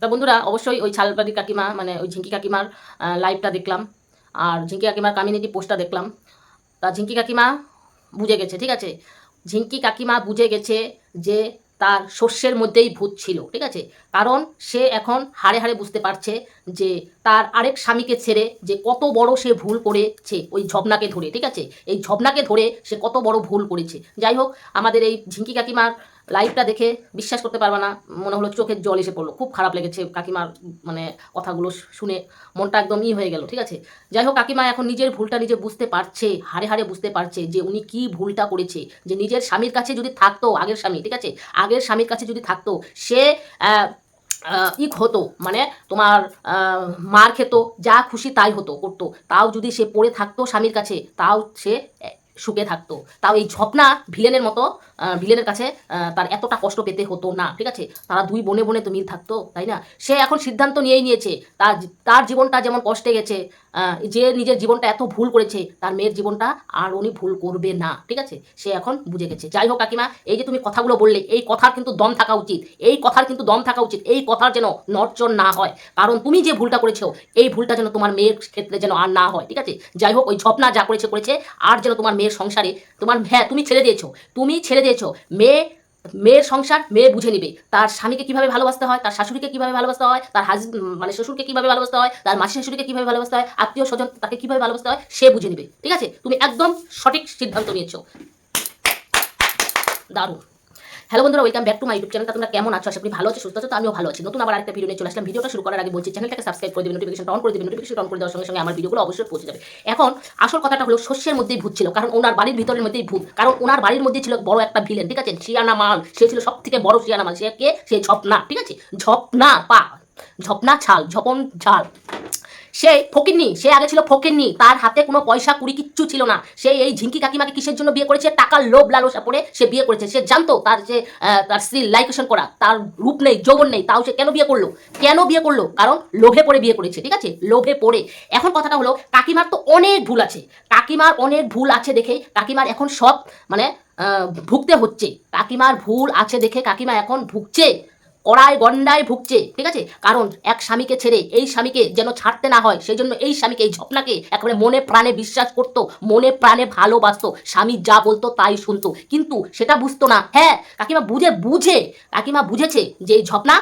তা বন্ধুরা, অবশ্যই ওই ছালবাড়ির কাকিমা মানে ওই ঝিঙ্কি কাকিমার লাইভটা দেখলাম। আর ঝিঙ্কি কাকিমার কমিউনিটি পোস্টটা দেখলাম। তা ঝিঙ্কি কাকিমা বুঝে গেছে, ঠিক আছে? ঝিঙ্কি কাকিমা বুঝে গেছে যে তার শস্যের মধ্যেই ভূত ছিল, ঠিক আছে? কারণ সে এখন হাড়ে হাড়ে বুঝতে পারছে যে তার আরেক স্বামীকে ছেড়ে যে কত বড় সে ভুল করেছে ওই ঝবনাকে ধরে, ঠিক আছে? এই ঝবনাকে ধরে সে কত বড় ভুল করেছে। যাই হোক, আমাদের এই ঝিঙ্কি কাকিমার লাইভটা দেখে বিশ্বাস করতে পারবে না। মনে হলো চোখের জল এসে পড়ল। খুব খারাপ লেগেছে কাকিমার মানে কথাগুলো শুনে মনটা একদম ই হয়ে গেল ঠিক আছে? যাই হোক কাকিমা এখন নিজের ভুলটা নিজে বুঝতে পারছে হাড়ে হাড়ে বুঝতে পারছে যে উনি কি ভুলটা করেছে। যে নিজের স্বামীর কাছে যদি থাকতো আগের স্বামী ঠিক আছে? আগের স্বামীর কাছে যদি থাকতো সে আহ, হতো মানে তোমার মার খেতো যা খুশি তাই হতো করতো। তাও যদি সে পড়ে থাকতো স্বামীর কাছে তাও সে সুখে থাকতো। তাও এই ঝপনা ভিলেনের মতো ভিলেনের কাছে তার এতটা কষ্ট পেতে হতো না, ঠিক আছে? তারা দুই বনে বনে তো মিল থাকতো, তাই না? সে এখন সিদ্ধান্ত নিয়েই নিয়েছে, তার তার জীবনটা যেমন কষ্টে গেছে যে নিজের জীবনটা এত ভুল করেছে, তার মেয়ের জীবনটা আর উনি ভুল করবে না, ঠিক আছে? সে এখন বুঝে গেছে। যাই হোক কাকিমা, এই যে তুমি কথাগুলো বললে, এই কথার কিন্তু দম থাকা উচিত। এই কথার কিন্তু দম থাকা উচিত। এই কথার যেন নড়চড় না হয়। কারণ তুমি যে ভুলটা করেছ, এই ভুলটা যেন তোমার মেয়ের ক্ষেত্রে যেন আর না হয়, ঠিক আছে? যাই হোক, ওই ঝপনা যা করেছে করেছে, আর যেন তোমার মেয়ের সংসারে, তোমার হ্যাঁ তুমি ছেড়ে দিয়েছ। তুমি ছেড়ে দিয়েছ। মেয়ে মেয়ের সংসার মেয়ে বুঝে নিবে। তার স্বামীকে কীভাবে ভালোবাসতে হয়, তার শাশুড়িকে কীভাবে ভালোবাসতে হয়, তার হাজ মানে শ্বশুরকে কীভাবে ভালোবাসতে হয়, তার মাসি শাশুড়িকে কীভাবে ভালোবাসতে হয়, আত্মীয় স্বজন তাকে কীভাবে ভালোবাসতে হয়, সে বুঝে নিবে। ঠিক আছে? তুমি একদম সঠিক সিদ্ধান্ত নিয়েছো। দারুণ। হ্যালো বন্ধুরা welcome back to my YouTube চ্যানেলটা তোমরা কেমন আছো? আশা করি ভালো আছো, সুস্থ আছো, তো আমিও ভালো আছি। নতুন আবার একটা ভিডিও নিয়ে চলে আসলাম। ভিডিওটা শুরু করার আগে বলছি চ্যানেলটাকে সাবস্ক্রাইব করে দেবেন নোটিফিকেশন অন করে দেবেন নোটিফিকেশন অন করে দেওয়ার সঙ্গে সঙ্গে আমার ভিডিওগুলো অবশ্যই পৌঁছে যাবে। এখন আসল কথাটা হলো, শস্যের মধ্যেই ভূত ছিল, কারণ ওনার বাড়ির ভিতরের মধ্যেই ভূত। কারণ ওনার বাড়ির মধ্যে ছিল বড় একটা ভিলেন ঠিক আছে? শিয়ানা মাল। সে ছিল সব থেকে বড় শিয়ানা মাল। সে কে? সে ঝপনা, ঠিক আছে? ঝপনা পা, ঝপনা ছাল, ঝপন ঝাল সে ফকিরনি সে আগে ছিল ফকিরনি তার হাতে কোনো পয়সা কুড়ি কিচ্ছু ছিল না। সে এই ঝিঙ্কি কাকিমাকে কিসের জন্য বিয়ে করেছে? টাকার লোভ লালসা পড়ে সে বিয়ে করেছে। সে জানতো তার যে তার স্ত্রী লাইকেশন করা, তার রূপ নেই, যৌবন নেই, তাও সে কেন বিয়ে করল? কেন বিয়ে করল? কারণ লোভে পড়ে বিয়ে করেছে, ঠিক আছে? লোভে পড়ে। এখন কথাটা হলো, কাকিমার তো অনেক ভুল আছে। কাকিমার অনেক ভুল আছে দেখে, কাকিমার এখন সব মানে ভুগতে হচ্ছে। কাকিমার ভুল আছে দেখে কাকিমা এখন ভুগছে। কড়ায় গন্ডায় ভুগছে, ঠিক আছে? কারণ এক স্বামীকে ছেড়ে এই স্বামীকে যেন ছাড়তে না হয়, সেই জন্য এই স্বামীকে, এই ঝপনাকে একেবারে মনে প্রাণে বিশ্বাস করতো, মনে প্রাণে ভালোবাসতো, স্বামী যা বলতো তাই শুনতো। কিন্তু সেটা বুঝতো না। হ্যাঁ কাকিমা বুঝে বুঝে, কাকিমা বুঝেছে যে এই ঝপনা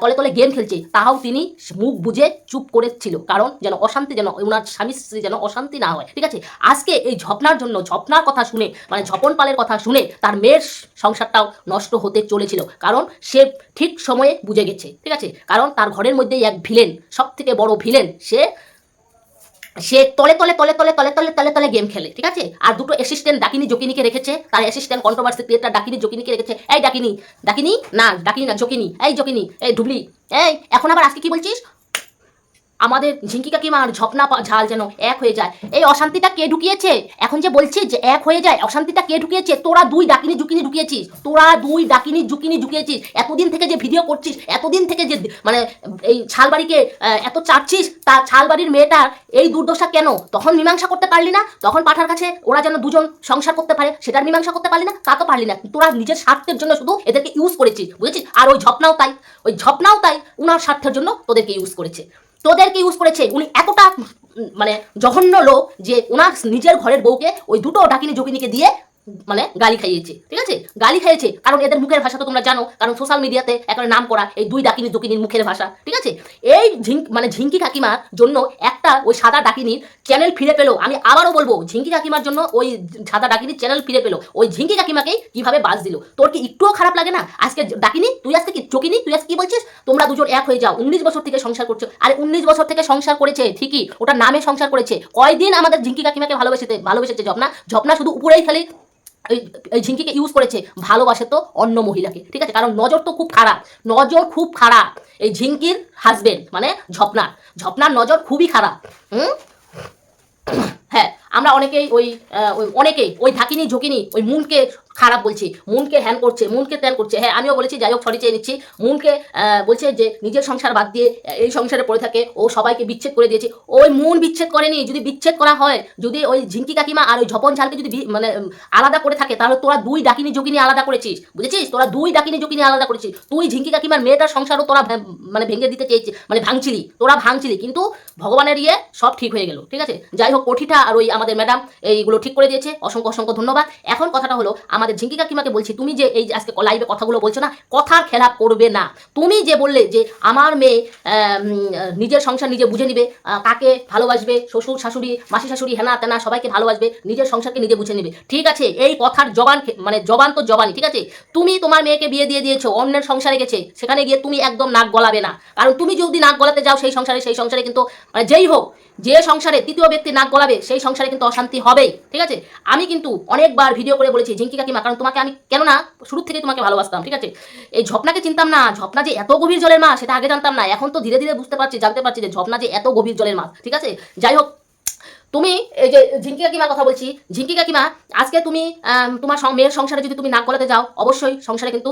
তলে তলে গেম খেলছে, তাও তিনি মুখ বুঝে চুপ করেছিল। কারণ যেন অশান্তি যেন, ওনার স্বামী স্ত্রী যেন অশান্তি না হয়, ঠিক আছে? আজকে এই ঝপনার জন্য ঝপনার কথা শুনে মানে ঝপন পালের কথা শুনে, তার মেয়ের সংসারটাও নষ্ট হতে চলেছিল। কারণ সে ঠিক সময়ে বুঝে গেছে, ঠিক আছে? কারণ তার ঘরের মধ্যেই এক ভিলেন সব থেকে বড় ভিলেন সে সে তলে তলে তলে তলে তলে তলে তলে তলে গেম খেলে, ঠিক আছে? আর দুটো অ্যাসিস্ট্যান্ট ডাকিনি জকিনিকে রেখেছে, তার অ্যাসিস্ট্যান্ট কন্ট্রোভার্সি ক্রিয়েটার ডাকিনি জকিনিকে রেখেছে, এই ডাকিনি ডাকিনি, না ডাকিনি না, জকিনি, এই জকিনি, এই ডুবলি এই, এখন আবার আজকে কি বলছিস? আমাদের ঝিঙ্কি কাকিমা আর ঝপনা ঝাল যেন এক হয়ে যায়। এই অশান্তিটা কে ঢুকিয়েছে? এখন যে বলছিস যে এক হয়ে যায়, অশান্তিটা কে ঢুকিয়েছে? তোরা দুই ডাকিনি জুকিনি ঢুকিয়েছিস। তোরা দুই ডাকিনি জুকিনি ঢুকিয়েছিস। এতদিন থেকে যে ভিডিও করছিস, এতদিন থেকে যে মানে এই ছালবাড়িকে এত চাচ্ছিস তা ছালবাড়ির মেয়েটার এই দুর্দশা কেন? তখন মীমাংসা করতে পারলি না? তখন পাঠার কাছে ওরা যেন দুজন সংসার করতে পারে, সেটার মীমাংসা করতে পারলি না? তা তো পারলি না। তোরা নিজের স্বার্থের জন্য শুধু এদেরকে ইউজ করেছিস, বুঝেছিস? আর ওই ঝপনাও তাই। ওই ঝপনাও তাই, উনার স্বার্থের জন্য তোদেরকে ইউজ করেছে। তোদেরকে ইউজ করেছে। উনি এতটা মানে জঘন্য লোক যে ওনার নিজের ঘরের বউকে ওই দুটো ডাকিনি জকিনিকে দিয়ে মানে গালি খাইয়েছে, ঠিক আছে? গালি খাইয়েছে, কারণ এদের মুখের ভাষা তো তোমরা জানো, কারণ সোশ্যাল মিডিয়াতে একেবারে নাম করা এই দুই ডাকিনি জকিনির মুখের ভাষা, ঠিক আছে? এই ঝিঙ্ক মানে ঝিঙ্কি কাকিমার জন্য একটা ওই সাদা ডাকিনির চ্যানেল ফিরে পেল। আমি আবারও বলব, ঝিঙ্কি কাকিমার জন্য ওই সাদা ডাকিনির চ্যানেল ফিরে পেল। ওই ঝিঙ্কি কাকিমাকে কীভাবে বাস দিল? তোর কি একটুও খারাপ লাগে না? আজকে ডাকিনি, তুই আজকে কি চকিনি? তুই আজকে কি বলছিস? তোমরা দুজন এক হয়ে যাও। উনিশ বছর থেকে সংসার করছ। আরে উনিশ বছর থেকে সংসার করেছে, ঠিকই ওটা নামে সংসার করেছে। কয়দিন আমাদের ঝিঙ্কি কাকিমাকে ভালোবেসেতে ভালোবেসেছে, ঝপনা? ঝপনা শুধু উপরেই খালি এই ঝিঙ্কিকে ইউজ করেছে ভালোবাসে তো অন্য মহিলাকে, ঠিক আছে? কারণ নজর তো খুব খারাপ, নজর খুব খারাপ। এই ঝিঙ্কির হাজবেন্ড মানে ঝপনার ঝপনার নজর খুবই খারাপ। হুম? হ্যাঁ আমরা অনেকেই ওই অনেকেই ওই ঢাকিনি, ঝুঁকিনি, ওই মুনকে খারাপ বলছি, মুনকে হ্যান করছে, মুনকে ত্যান করছে। হ্যাঁ আমিও বলেছি, যাই হোক সরি চেয়ে নিচ্ছি। মুনকে বলছে যে, নিজের সংসার বাদ দিয়ে এই সংসারে পড়ে থাকে, ও সবাইকে বিচ্ছেদ করে দিয়েছে। ওই মুন বিচ্ছেদ করেনি, যদি বিচ্ছেদ করা হয়, যদি ওই ঝিঙ্কি কাকিমা আর ওই ঝপন ঝালকে যদি মানে আলাদা করে থাকে, তাহলে তোরা দুই ডাকিনি যোগিনী আলাদা করেছিস। বুঝেছিস? তোরা দুই ডাকিনি যোগিনী আলাদা করেছিস। তুই ঝিঙ্কি কাকিমার মেয়েটার সংসারও তোরা মানে ভেঙে দিতে চেয়েছিস মানে ভাঙছিলি, তোরা ভাঙছিলি। কিন্তু ভগবানের ইয়ে সব ঠিক হয়ে গেল, ঠিক আছে? যাই হোক, কঠিটা আর ওই আমাদের ম্যাডাম এইগুলো ঠিক করে দিয়েছে। অসংখ্য অসংখ্য ধন্যবাদ। এখন কথাটা হলো আমাদের ঝিঙ্কি কাকিমাকে বলছি, তুমি যে এই আজকে লাইভে কথাগুলো বলছো না, কথার খেলাপ করবে না। তুমি যে বললে যে আমার মেয়ে নিজের সংসার নিজে বুঝে নিবে কাকে ভালোবাসবে, শ্বশুর, শাশুড়ি, মাসি, শাশুড়ি, হেনা, তেনা, সবাইকে ভালোবাসবে, নিজের সংসারকে নিজে বুঝে নিবে। ঠিক আছে, এই কথার জবান মানে জবান তো জবানই, ঠিক আছে? তুমি তোমার মেয়েকে বিয়ে দিয়ে দিয়েছ, অন্যের সংসারে গেছে, সেখানে গিয়ে তুমি একদম নাক গলাবে না। কারণ তুমি যদি নাক গলাতে যাও সেই সংসারে সেই সংসারে কিন্তু মানে যেই হোক, যে সংসারে তৃতীয় ব্যক্তি নাক গলাবে, সেই সংসারে কিন্তু অশান্তি হবেই, ঠিক আছে? আমি কিন্তু অনেকবার ভিডিও করে বলেছি, ঝিঙ্কি কাকিমা কারণ তোমাকে আমি কেন না শুরু থেকে তোমাকে ভালোবাসতাম, ঠিক আছে? এই ঝপনাকে চিনতাম না, ঝপনা যে এত গভীর জলের মাছ, সেটা আগে জানতাম না, এখন তো ধীরে ধীরে বুঝতে পারছি, জানতে পারছি যে ঝপনা যে এত গভীর জলের মাছ, ঠিক আছে? যাই হোক তুমি, এই যে ঝিঙ্কি কাকিমার কথা বলছি ঝিঙ্কি কাকিমা আজকে তুমি তোমার মেয়ের সংসারে যদি তুমি নাক গলাতে যাও, অবশ্যই সংসারে কিন্তু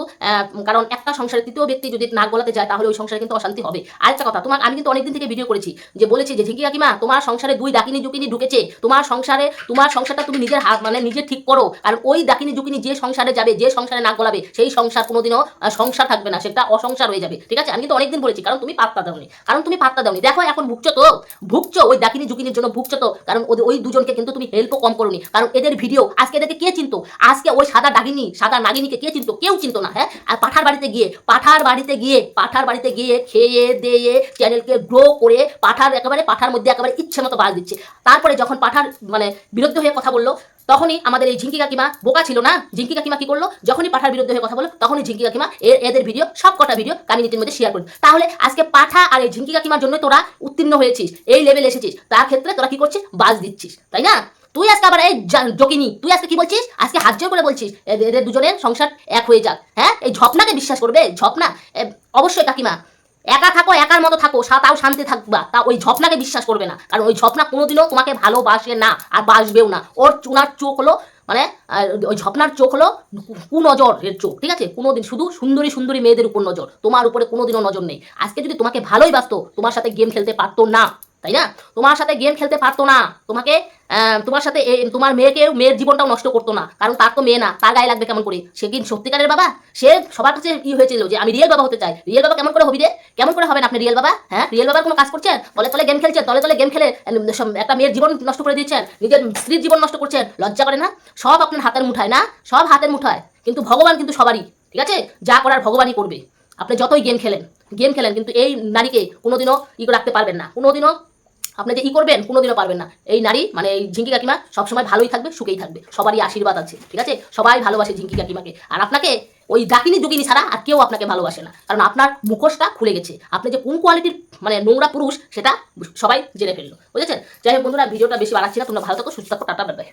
কারণ একটা সংসারে তৃতীয় ব্যক্তি যদি নাক গলাতে যায়, তাহলে ওই সংসারে কিন্তু অশান্তি হবে। আরেকটা কথা, তোমার, আমি কিন্তু অনেকদিন থেকে ভিডিও করেছি, যে বলেছি যে ঝিঙ্কি কাকিমা তোমার সংসারে দুই ডাকিনি জুকিনি ঢুকেছে, তোমার সংসারে, তোমার সংসারটা তুমি নিজের হাত মানে নিজে ঠিক করো কারণ ওই ডাকিনি জুকিনি যে সংসারে যাবে, যে সংসারে নাক গলাবে, সেই সংসার কোনোদিনও সংসার থাকবে না, সেটা অসংসার হয়ে যাবে, ঠিক আছে? আমি কিন্তু অনেকদিন বলেছি, কারণ তুমি পাত্তা দাওনি, কারণ তুমি পাত্তা দাওনি। দেখো এখন ভুগছো তো, ভুগছো, ওই ডাকিনি জুকিনির জন্য ভুগছো তো কারণ ওই দুজনকে কিন্তু তুমি হেল্পও কম করনি। কারণ এদের ভিডিও আজকে এদেরকে কে চিনতো? আজকে ওই সাদা ডাগিনী সাদা নাগিনীকে কে চিনতো? কেউ চিনতো না হ্যাঁ? আর পাঠার বাড়িতে গিয়ে, পাঠার বাড়িতে গিয়ে, পাঠার বাড়িতে গিয়ে খেয়ে দেয়ে চ্যানেলকে গ্রো করে পাঠার একেবারে, পাঠার মধ্যে একেবারে ইচ্ছে মতো বাস দিচ্ছে। তারপরে যখন পাঠার মানে বিরুদ্ধে হয়ে কথা বলল তখনই আমাদের এই ঝিঙ্কি কাকিমা বোকা ছিল না? ঝিঙ্কি কাকিমা কি করল? যখনই পাঠার বিরুদ্ধে হয়ে কথা বলল তখনই ঝিঙ্কি কাকিমা এদের ভিডিও সব কটা ভিডিও কামিনীতির মধ্যে শেয়ার করল তাহলে আজকে পাঠা আর এই ঝিঙ্কি কাকিমার জন্য তোরা উত্তীর্ণ হয়েছিস, এই লেভেল এসেছিস। তার ক্ষেত্রে তোরা কি করছিস? বাজ দিচ্ছিস, তাই না? তুই আজকে আবার এই জকিনি, তুই আজকে কি বলছিস? আজকে হাত করে বলছিস, এদের দুজনের সংসার এক হয়ে যাক হ্যাঁ? এই ঝপনাকে বিশ্বাস করবে? ঝপনা অবশ্যই কাকিমা। একা থাকো, একার মতো থাকো তাও শান্তি থাকবা। তা ওই ঝপনাকে বিশ্বাস করবে না। কারণ ওই ঝপনা কোনোদিনও তোমাকে ভালোবাসে না, আর বাসবেও না। ওর চুনার চোখ হলো মানে ওই ঝপনার চোখ হলো কুনজর এর চোখ, ঠিক আছে? কোনোদিন শুধু সুন্দরী সুন্দরী মেয়েদের উপর নজর। তোমার উপরে কোনোদিনও নজর নেই। আজকে যদি তোমাকে ভালোই বাসতো, তোমার সাথে গেম খেলতে পারতো না। তাই না? তোমার সাথে গেম খেলতে পারতো না। তোমাকে তোমার সাথে তোমার মেয়েকেও মেয়ের জীবনটাও নষ্ট করতো না। কারণ তার তো মেয়ে না, তার গায়ে লাগবে কেমন করে? সে কি সত্যিকারের বাবা? সে সবার কাছে ই হয়েছিল যে, আমি রিয়েল বাবা হতে চাই। রিয়েল বাবা কেমন করে হবি রে? কেমন করে হবেন আপনি রিয়েল বাবা? হ্যাঁ? রিয়েল বাবার কোনো কাজ করছেন? তলে তলে গেম খেলছেন, তলে তলে গেম খেলে একটা মেয়ের জীবন নষ্ট করে দিচ্ছেন, নিজের স্ত্রীর জীবন নষ্ট করছেন, লজ্জা করে না? সব আপনার হাতের মুঠায় না? সব হাতের মুঠায়। কিন্তু ভগবান কিন্তু সবারই, ঠিক আছে? যা করার ভগবানই করবে। আপনি যতই গেম খেলেন গেম খেলেন, কিন্তু এই নারীকে কোনোদিনও ই রাখতে পারবেন না। কোনোদিনও আপনি যে ই করবেন, কোনোদিনও পারবেন না। এই নারী মানে এই ঝিঙ্কি কাকিমা সবসময় ভালোই থাকবে, সুখেই থাকবে। সবারই আশীর্বাদ আছে, ঠিক আছে? সবাই ভালোবাসে ঝিঙ্কি কাকিমাকে। আর আপনাকে ওই ডাকিনি জুকিনি ছাড়া আর কেউ আপনাকে ভালোবাসে না। কারণ আপনার মুখোশটা খুলে গেছে। আপনি যে কোন কোয়ালিটির মানে নোংরা পুরুষ, সেটা সবাই জেনে ফেলল। বুঝেছেন? যাই হোক বন্ধুরা, ভিডিওটা বেশি বাড়াচ্ছি না। তোমরা ভালো থাকো, সুস্থ থাকো, টাটা বাই।